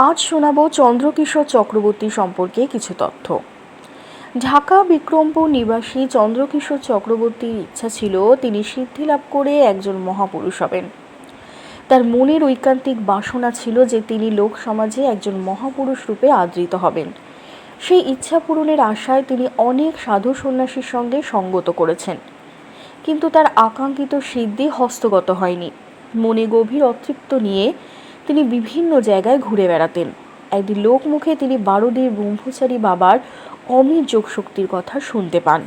আজ শোনাব চন্দ্রকিশোর চক্রবর্তী সম্পর্কে কিছু তথ্য। ঢাকা বিক্রমপুর নিবাসী চন্দ্রকিশোর চক্রবর্তীর ইচ্ছা ছিল তিনি সিদ্ধি লাভ করে একজন মহাপুরুষ হবেন। তার মনের ঐকান্তিক বাসনা ছিল যে তিনি লোক সমাজে একজন মহাপুরুষ রূপে আদৃত হবেন। সেই ইচ্ছা পূরণের আশায় তিনি অনেক সাধু সন্ন্যাসীর সঙ্গে সঙ্গত করেছেন। কিন্তু তার আকাঙ্ক্ষিত সিদ্ধি হস্তগত হয়নি। মনে গভীর অতৃপ্ত নিয়ে তিনি বিভিন্ন জায়গায় ঘুরে বেড়াতেন। একদিন লোকমুখে তিনি বারোদির ব্রহ্মচারী বাবার অমিত যোগশক্তির কথা শুনতে পান।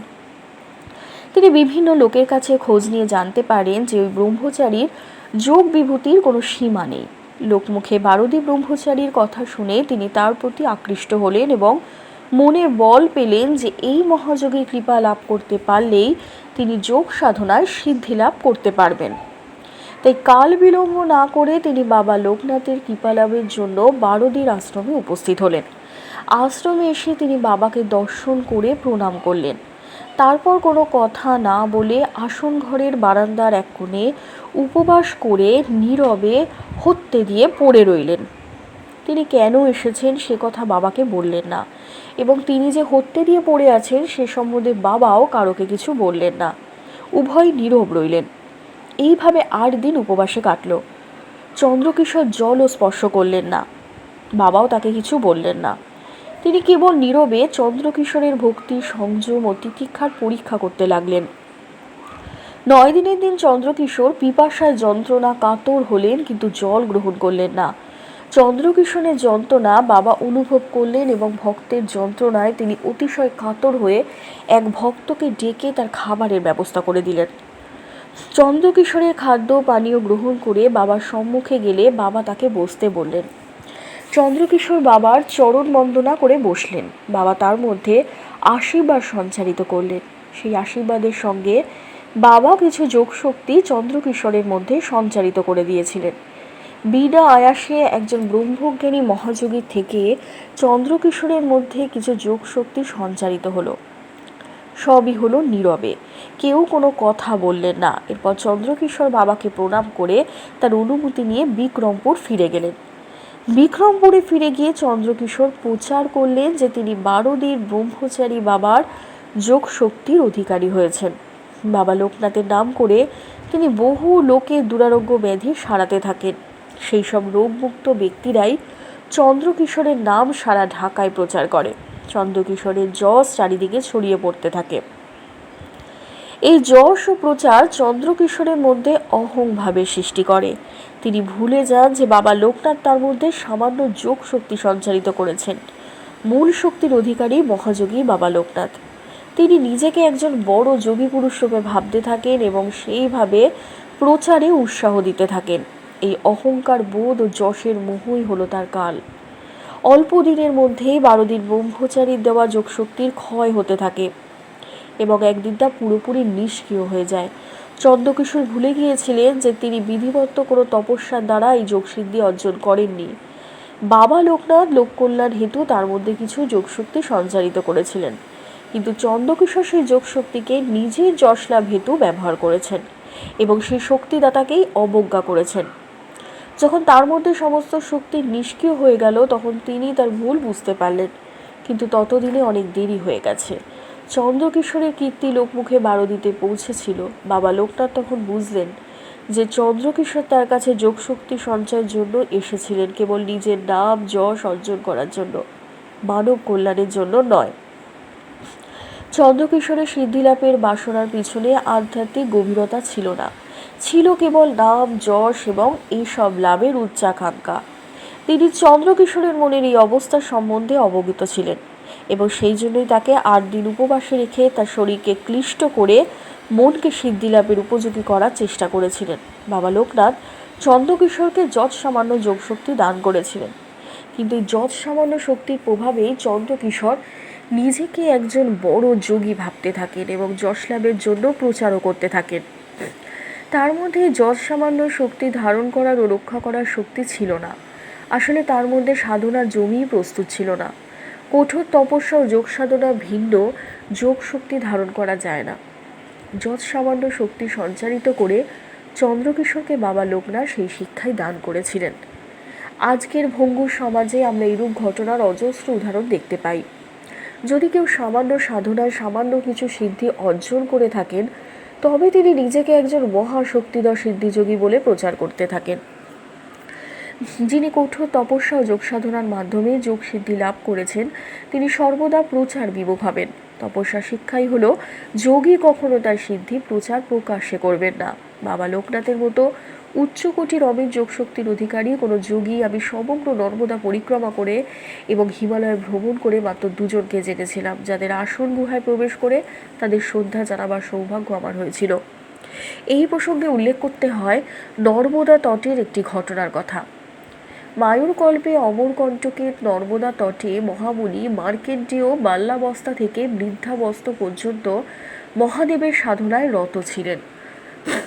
তিনি বিভিন্ন লোকের কাছে খোঁজ নিয়ে জানতে পারেন যে ওই ব্রহ্মচারীর যোগ বিভূতির কোনো সীমা নেই। লোকমুখে বারোদি ব্রহ্মচারীর কথা শুনে তিনি তার প্রতি আকৃষ্ট হলেন এবং মনে বল পেলেন যে এই মহাযোগীর কৃপা লাভ করতে পারলেই তিনি যোগ সাধনায় সিদ্ধি লাভ করতে পারবেন। তাই কাল বিলম্ব না করে তিনি বাবা লোকনাথের কৃপালাভের জন্য বারোদির আশ্রমে উপস্থিত হলেন। আশ্রমে এসে তিনি বাবাকে দর্শন করে প্রণাম করলেন। তারপর কোনো কথা না বলে আসন ঘরের বারান্দার এক কোণে উপবাস করে নীরবে হত্যে দিয়ে পড়ে রইলেন। তিনি কেন এসেছেন সে কথা বাবাকে বললেন না এবং তিনি যে হত্যে দিয়ে পড়ে আছেন সে সম্বন্ধে বাবাও কারোকে কিছু বললেন না। উভয় নীরব রইলেন। এইভাবে আট দিন উপবাসে কাটল। চন্দ্রকিশোর জলও স্পর্শ করলেন না। বাবাও তাকে কিছু বললেন না। তিনি কেবল নীরবে চন্দ্রকিশোরের ভক্তি, সংযম ও তিতিক্ষার পরীক্ষা করতে লাগলেন। নয় দিনের দিন চন্দ্রকিশোর পিপাসায় যন্ত্রণা কাতর হলেন কিন্তু জল গ্রহণ করলেন না। চন্দ্রকিশোরের যন্ত্রণা বাবা অনুভব করলেন এবং ভক্তের যন্ত্রণায় তিনি অতিশয় কাতর হয়ে এক ভক্তকে ডেকে তার খাবারের ব্যবস্থা করে দিলেন। চন্দ্রকিশোরের খাদ্য পানীয় গ্রহণ করে বাবার সম্মুখে গেলে বাবা তাকে বসতে বললেন। চন্দ্রকিশোর বাবার চরণ বন্দনা করে বসলেন। বাবা তার মধ্যে আশীর্বাদ সঞ্চারিত করলেন। সেই আশীর্বাদের সঙ্গে বাবা কিছু যোগশক্তি চন্দ্রকিশোরের মধ্যে সঞ্চারিত করে দিয়েছিলেন। বিনা আয়াসে একজন ব্রহ্মজ্ঞানী মহাযোগীর থেকে চন্দ্রকিশোরের মধ্যে কিছু যোগশক্তি সঞ্চারিত হলো। সবই হলো নীরবে। কেউ কোনো কথা বললেন না। এরপর চন্দ্রকিশোর বাবাকে প্রণাম করে তার অনুমতি নিয়ে বিক্রমপুর ফিরে গেলেন। বিক্রমপুরে ফিরে গিয়ে চন্দ্রকিশোর প্রচার করলেন যে তিনি বারোদির ব্রহ্মচারী বাবার যোগ শক্তির অধিকারী হয়েছেন। বাবা লোকনাথের নাম করে তিনি বহু লোকের দুরারোগ্য ব্যাধি সারাতে থাকেন। সেই সব রোগমুক্ত ব্যক্তিরাই চন্দ্রকিশোরের নাম সারা ঢাকায় প্রচার করে। চন্দ্রকিশোরের যশ চারিদিকে ছড়িয়ে পড়তে থাকে। এই যশ ও প্রচার চন্দ্রকিশোরের মধ্যে অহংভাবের সৃষ্টি করে। তিনি ভুলে যান যে বাবা লোকনাথ তার মধ্যে সামান্য যোগ শক্তি সঞ্চারিত করেছেন। মূল শক্তির অধিকারী মহাযোগী বাবা লোকনাথ। তিনি নিজেকে একজন বড় যোগী পুরুষ রূপে ভাবতে থাকেন এবং সেইভাবে প্রচারে উৎসাহ দিতে থাকেন। এই অহংকার বোধ ও যশের মোহই হলো তার কাল। অল্প দিনের মধ্যেই বারো দিন ব্রহ্মচারীর দেওয়া যোগশক্তির ক্ষয় হতে থাকে এবং একদিন তা পুরোপুরি নিষ্ক্রিয় হয়ে যায়। চন্দ্রকিশোর ভুলে গিয়েছিলেন যে তিনি বিধিবদ্ধ কোনো তপস্যার দ্বারা এই যোগসিদ্ধি অর্জন করেননি। বাবা লোকনাথ লোককল্যাণ হেতু তার মধ্যে কিছু যোগশক্তি সঞ্চারিত করেছিলেন। কিন্তু চন্দ্রকিশোর সেই যোগশক্তিকে নিজের যশলাভ হেতু ব্যবহার করেছেন এবং সেই শক্তিদাতাকেই অবজ্ঞা করেছেন। যখন তার মধ্যে সমস্ত শক্তি নিষ্ক্রিয় হয়ে গেল, তখন তিনি তার ভুল বুঝতে পারলেন। কিন্তু ততদিনে অনেক দেরি হয়ে গেছে। চন্দ্রকিশোরের কীর্তি লোকমুখে বারোদিতে পৌঁছেছিল। বাবা লোকনাথ তখন বুঝলেন যে চন্দ্রকিশোর তার কাছে যোগশক্তি সঞ্চয়ের জন্য এসেছিলেন, কেবল নিজের নাম, যশ অর্জন করার জন্য, মানব কল্যাণের জন্য নয়। চন্দ্রকিশোরের সিদ্ধিলাভের বাসনার পিছনে আধ্যাত্মিক গভীরতা ছিল না। কেবল নাম, যশ এবং এইসব লাভের উচ্চাকাঙ্ক্ষা। তিনি চন্দ্রকিশোরের মনের এই অবস্থা সম্বন্ধে অবগত ছিলেন এবং সেই জন্যই তাকে আট দিন উপবাসে রেখে তার শরীরকে ক্লিষ্ট করে মনকে সিদ্ধি লাভের উপযোগী করার চেষ্টা করেছিলেন। বাবা লোকনাথ চন্দ্রকিশোরকে যৎ সামান্য যোগশক্তি দান করেছিলেন। কিন্তু যৎ সামান্য শক্তির প্রভাবেই চন্দ্রকিশোর নিজেকে একজন বড় যোগী ভাবতে থাকেন এবং যশ লাভের জন্য প্রচারও করতে থাকেন। তার মধ্যে যৎ সামান্য শক্তি ধারণ করার ও রক্ষা করার শক্তি ছিল না। আসলে তার মধ্যে সাধনার জমিই প্রস্তুত ছিল না। কঠোর তপস্যা ও যোগ সাধনা ভিন্ন যোগ শক্তি ধারণ করা যায় না। যৎ সামান্য শক্তি সঞ্চারিত করে চন্দ্রকিশোরকে বাবা লোকনাথ সেই শিক্ষাই দান করেছিলেন। আজকের ভঙ্গুর সমাজে আমরা এরূপ ঘটনার অজস্র উদাহরণ দেখতে পাই। যদি কেউ সামান্য সাধনায় সামান্য কিছু সিদ্ধি অর্জন করে থাকেন তবে তিনি নিজেকে একজন মহাশক্তিধর সিদ্ধিযোগী বলে প্রচার করতে থাকেন। যিনি কঠোর তপস্যা ও যোগসাধনার মাধ্যমে যোগ সিদ্ধি লাভ করেছেন, তিনি সর্বদা প্রচার বিমুখ হবেন। তপস্যা শিক্ষাই হলো, যোগী কখনো তার সিদ্ধি প্রচার প্রকাশ্যে করবেন না। বাবা লোকনাথের মতো উচ্চকোটির অমিত যোগশক্তির অধিকারী কোনো যোগী আমি সমগ্র নর্মদা পরিক্রমা করে এবং হিমালয় ভ্রমণ করে মাত্র দুজনকে জেনেছিলাম, যাদের আসন গুহায় প্রবেশ করে তাদের শ্রদ্ধা জানাবার সৌভাগ্য আমার হয়েছিল। এই প্রসঙ্গে উল্লেখ করতে হয়, নর্মদা তটের একটি ঘটনার কথা। মায়ুরকল্পে অমরকণ্টকের নর্মদা তটে মহামুনি মার্কেন্ডীয় বাল্যাবস্থা থেকে বৃদ্ধাবস্থা পর্যন্ত মহাদেবের সাধনায় রত ছিলেন।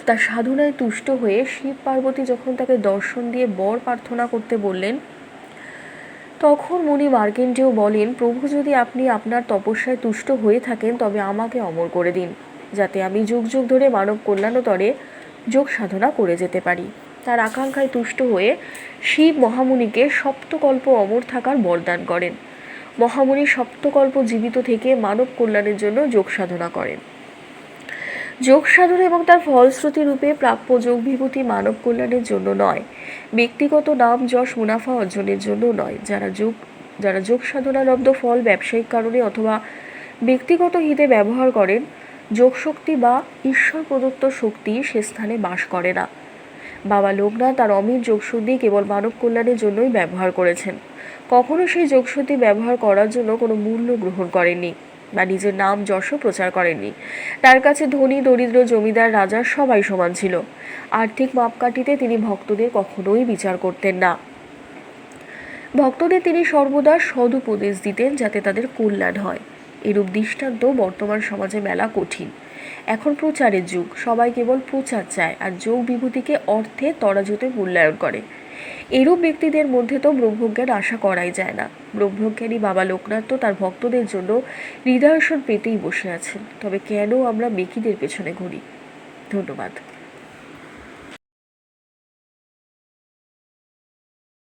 তার সাধনায় তুষ্ট হয়ে শিব পার্বতী যখন তাকে দর্শন দিয়ে বর প্রার্থনা করতে বললেন, তখন মুনি মার্কেন্ডীয় বলেন, প্রভু, যদি আপনি আপনার তপস্যায় তুষ্ট হয়ে থাকেন, তবে আমাকে অমর করে দিন, যাতে আমি যুগ যুগ ধরে মানব কল্যাণতরে যোগ সাধনা করে যেতে পারি। তার আকাঙ্ক্ষায় তুষ্ট হয়ে শিব মহামুনিকে সপ্তকল্প অমর থাকার বরদান করেন। মহামুনি সপ্তকল্প জীবিত থেকে মানব কল্যাণের জন্য যোগ সাধনা করেন। যোগ সাধনা এবং তার ফলশ্রুতি রূপে প্রাপ্য যোগ বিভূতি মানব কল্যাণের জন্য নয়, ব্যক্তিগত নাম যশ মুনাফা অর্জনের জন্য নয়, যারা যোগ যারা যোগ সাধনালব্ধ ফল ব্যবসায়িক কারণে অথবা ব্যক্তিগত হিতে ব্যবহার করেন যোগ শক্তি বা ঈশ্বর প্রদত্ত শক্তি সে স্থানে বাস করে না। বাবা লোকনাথ তার অমিত যোগশুদ্ধি কেবল মানব কল্যাণের জন্যই ব্যবহার করেছেন। কখনো সেই যোগশুদ্ধি ব্যবহার করার জন্য কোনো মূল্য গ্রহণ করেননি বা নিজের নাম যশও প্রচার করেননি। তার কাছে ধনী, দরিদ্র জমিদার, রাজা সবাই সমান ছিল। আর্থিক মাপকাঠিতে তিনি ভক্তদের কখনোই বিচার করতেন না। ভক্তদের তিনি সর্বদা সদুপদেশ দিতেন যাতে তাদের কল্যাণ হয়। এরূপ দৃষ্টান্ত বর্তমান সমাজে মেলা কঠিন। এখন প্রচারের যুগ। সবাই কেবল প্রচার চায় আর যোগ বিভূতিকে অর্থে তরাজুতে মূল্যায়ন করে। এরূপ ব্যক্তিদের মধ্যে তো ব্রহ্মজ্ঞান আশা করাই যায় না। ব্রহ্মজ্ঞানী বাবা লোকনাথ তো তার ভক্তদের জন্য হৃদয়সন পেতেই বসে আছেন। তবে কেন আমরা মেকিদের পেছনে ঘুরি? ধন্যবাদ।